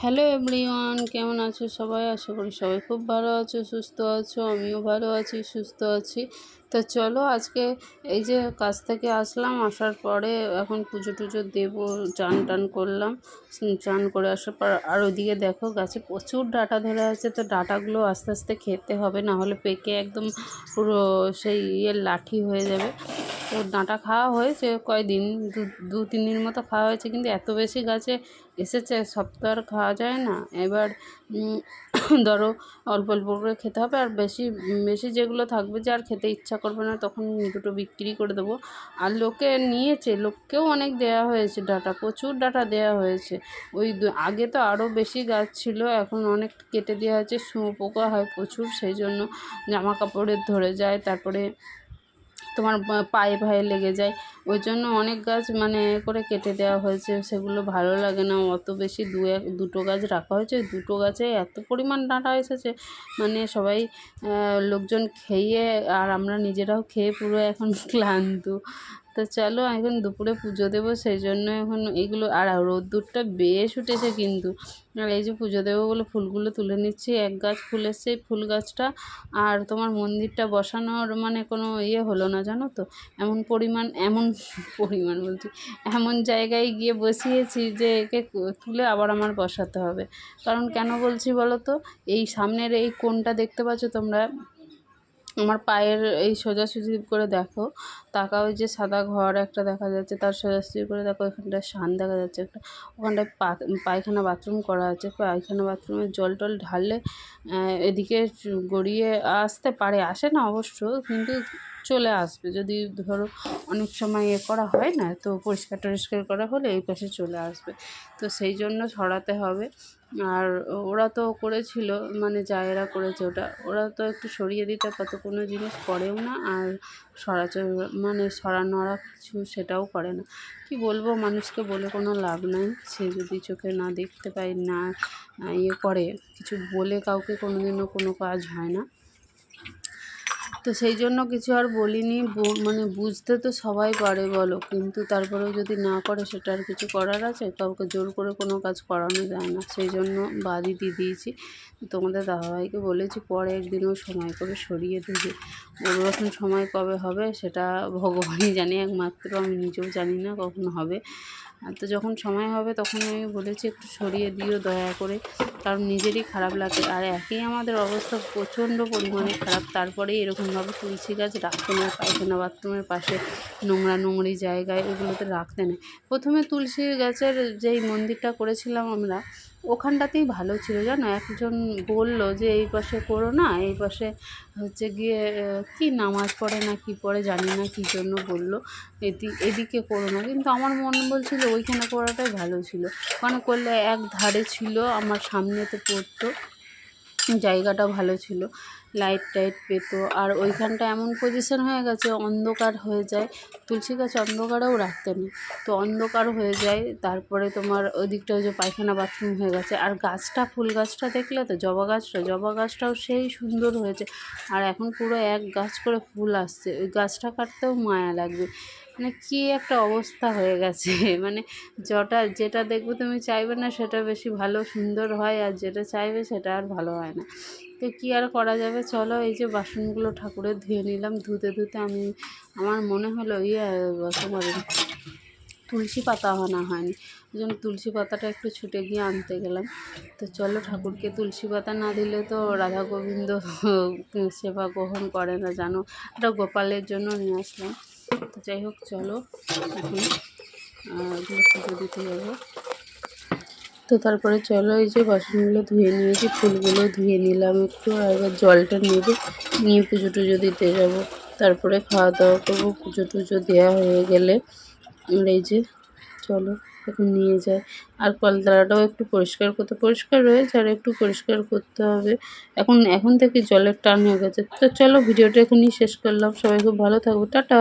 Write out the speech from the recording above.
Hello everyone, কেমন আছো সবাই? আশা করি সবাই খুব ভালো আছো, সুস্থ আছো, আমিও ভালো আছি, সুস্থ আছি। তো চলো আজকে এই যে কাজ থেকে আসলাম, আসার পরে এখন পুজো টুজো দেবো, চান টান করলাম। চান করে আসার পর আর ওইদিকে দেখো গাছে প্রচুর ডাটা ধরে আছে, তো ডাটাগুলো আস্তে আস্তে খেতে হবে, না হলে পেকে একদম পুরো সেই ইয়ের লাঠি হয়ে যাবে। তো ডাঁটা খাওয়া হয়েছে কয়দিন, দু দু, তিন দিন মতো খাওয়া হয়েছে, কিন্তু এত বেশি গাছে এসেছে, সব তো আর খাওয়া যায় না। এবার ধরো অল্প অল্প করে খেতে হবে, আর বেশি বেশি যেগুলো থাকবে যে আর খেতে ইচ্ছা করবে না, তখন দুটো বিক্রি করে দেবো। আর লোকে নিয়েছে, লোককেও অনেক দেয়া হয়েছে, ডাটা, প্রচুর ডাটা দেয়া হয়েছে। ওই আগে তো আরও বেশি গাছ ছিল, এখন অনেক কেটে দেওয়া হয়েছে, শুঁয়োপোকা হয় প্রচুর, সেই জন্য জামা কাপড়ের ধরে যায়, তারপরে তোমার পায়ে পায়ে লেগে যায়। ওই জন্য অনেক গাছ মানে করে কেটে দেওয়া হয়েছে, সেগুলো ভালো লাগে না। অত বেশি দু এক, দুটো গাছ রাখা হয়েছে। দুটো গাছে এত পরিমাণ ডাঁটা এসেছে। মানে সবাই লোকজন খেয়ে, আর আমরা নিজেরাও খেয়ে পুরো এখন ক্লান্ত। তো চলো এখন দুপুরে পুজো দেবো, সেই জন্য এখন এইগুলো আর রোদ্দুরটা বেশ উঠেছে কিন্তু। আর এই যে পুজো দেবো বলে ফুলগুলো তুলে নিচ্ছি, এক গাছ ফুল এসছে ফুল গাছটা। আর তোমার মন্দিরটা বসানোর মানে কোনো ইয়ে হলো না, জানো তো? এমন পরিমাণ এমন পরিমাণ বলছি, এমন জায়গায় গিয়ে বসিয়েছি যে একে তুলে আবার আমার বসাতে হবে। কারণ কেন বলছি বলো তো? এই সামনের এই কোনটা দেখতে পাচ্ছ তোমরা? আমার পায়ের এই সোজাসুজি করে দেখো। তাকাও যে সাদা ঘর একটা দেখা যাচ্ছে, তার সোজাসুজি করে দেখো এখানটায় শান দেখা যাচ্ছে। একটা ওখানটায় পায়খানা বাথরুম করা আছে। পায়খানা বাথরুমে জল টল ঢাললে এদিকে গড়িয়ে আসতে পারে, আসে না অবশ্য, কিন্তু চলে আসবে। যদি ধরো অনেক সময় এ করা হয় না, তো পরিষ্কার টরিষ্কার করা হলে এই পাশে চলে আসবে। তো সেই জন্য সরাতে হবে। আর ওরা তো করেছিল মানে জায়েরা করেছে ওটা, ওরা তো একটু সরিয়ে দিতে কত কোনো জিনিস করেও না। আর সরাচর মানে সরানো কিছু সেটাও করে না। কি বলব, মানুষকে বলে কোনো লাভ নাই। সে যদি চোখে না দেখতে পায়, না ইয়ে করে, কিছু বলে কাউকে কোনো দিনও কোনো কাজ হয় না। তো সেই জন্য কিছু আর বলিনি। মানে বুঝতে তো সবাই পারে বলো, কিন্তু তারপরেও যদি না করে সেটা আর কিছু করার আছে? কাউকে জোর করে কোনো কাজ করানো যায় না। সেই জন্য বাদই দিয়ে দিয়েছি। তোমাদের দাদাভাইকে বলেছি, পরে একদিনও সময় করে সরিয়ে দেবে। ওর এখন সময় কবে হবে সেটা ভগবানই জানে। একমাত্র আমি নিজেও জানি না কখন হবে। তো যখন সময় হবে তখন আমি বলেছি একটু সরিয়ে দিও দয়া করে। কারণ নিজেরই খারাপ লাগে আর একই আমাদের অবস্থা প্রচণ্ড পরিমাণে খারাপ। তারপরেই এরকমভাবে তুলসী গাছ রাখতে নেই পায়খানা বাথরুমের পাশে, নোংরা নোংরি জায়গায় ওগুলোতে রাখতে নেই। প্রথমে তুলসী গাছের যেই মন্দিরটা করেছিলাম আমরা ওখানটাতেই ভালো ছিল, জানো? একজন বলল যে, এই পাশে করো না, এই পাশে হচ্ছে গিয়ে কি নামাজ পড়ে না কি পড়ে জানি না কী জন্য বলল। এদি, এদিকে করো না। কিন্তু আমার মন বলছিল ওইখানে করাটাই ভালো ছিল। ওখানে করলে এক ধারে ছিল, আমার সামনেতে পড়তো, জায়গাটা ভালো ছিল। লাইট টাইট পেতো। আর ওইখানটা এমন পজিশন হয়ে গেছে, অন্ধকার হয়ে যায়। তুলসী গাছ অন্ধকারেও রাখতে নেই তো অন্ধকার হয়ে যায়, তারপরে তোমার ওই দিকটা ওই যে পায়খানা বাথরুম হয়ে গেছে। আর গাছটা, ফুল গাছটা দেখলে তো, জবা গাছটা, জবা গাছটাও সেই সুন্দর হয়েছে। আর এখন পুরো এক গাছ করে ফুল আসছে। ওই গাছটা কাটতেও মায়া লাগবে। মানে কী একটা অবস্থা হয়ে গেছে। মানে যটা যেটা দেখবে তুমি চাইবে না সেটা বেশি ভালো সুন্দর হয়, আর যেটা চাইবে সেটা আর ভালো হয় না। তো কী আর করা যাবে? চলো এই যে বাসনগুলো ঠাকুরের ধুয়ে নিলাম। ধুতে ধুতে আমি, আমার মনে হলো ইয়ে তোমার তুলসী পাতা আনা হয়নি। ওই জন্য তুলসী পাতাটা একটু ছুটে গিয়ে আনতে গেলাম। তো চলো ঠাকুরকে তুলসী পাতা না দিলে তো রাধা গোবিন্দ সেবা গ্রহণ করে না, জানো? এটা গোপালের জন্য নিয়ে আসলাম। তো যাই হোক, চলো এখন পুজো দিতে যাব। তো তারপরে চলো এই যে বাসনগুলো ধুয়ে নিয়েছি, ফুলগুলো ধুয়ে নিলাম একটু, আর এবার জলটা নেবে নিয়ে পুজো টুজো দিতে যাব। তারপরে খাওয়া দাওয়া করব, পুজো টুজো দেওয়া হয়ে গেলে এই যে চলো এখন নিয়ে যায় আর কলতলাটাও একটু পরিষ্কার করতে, পরিষ্কার রয়েছে আর একটু পরিষ্কার করতে হবে। এখন এখন থেকে জলের টান হয়ে গেছে। তো চলো ভিডিওটা এখনই শেষ করলাম। সবাই খুব ভালো থাকব টাটা!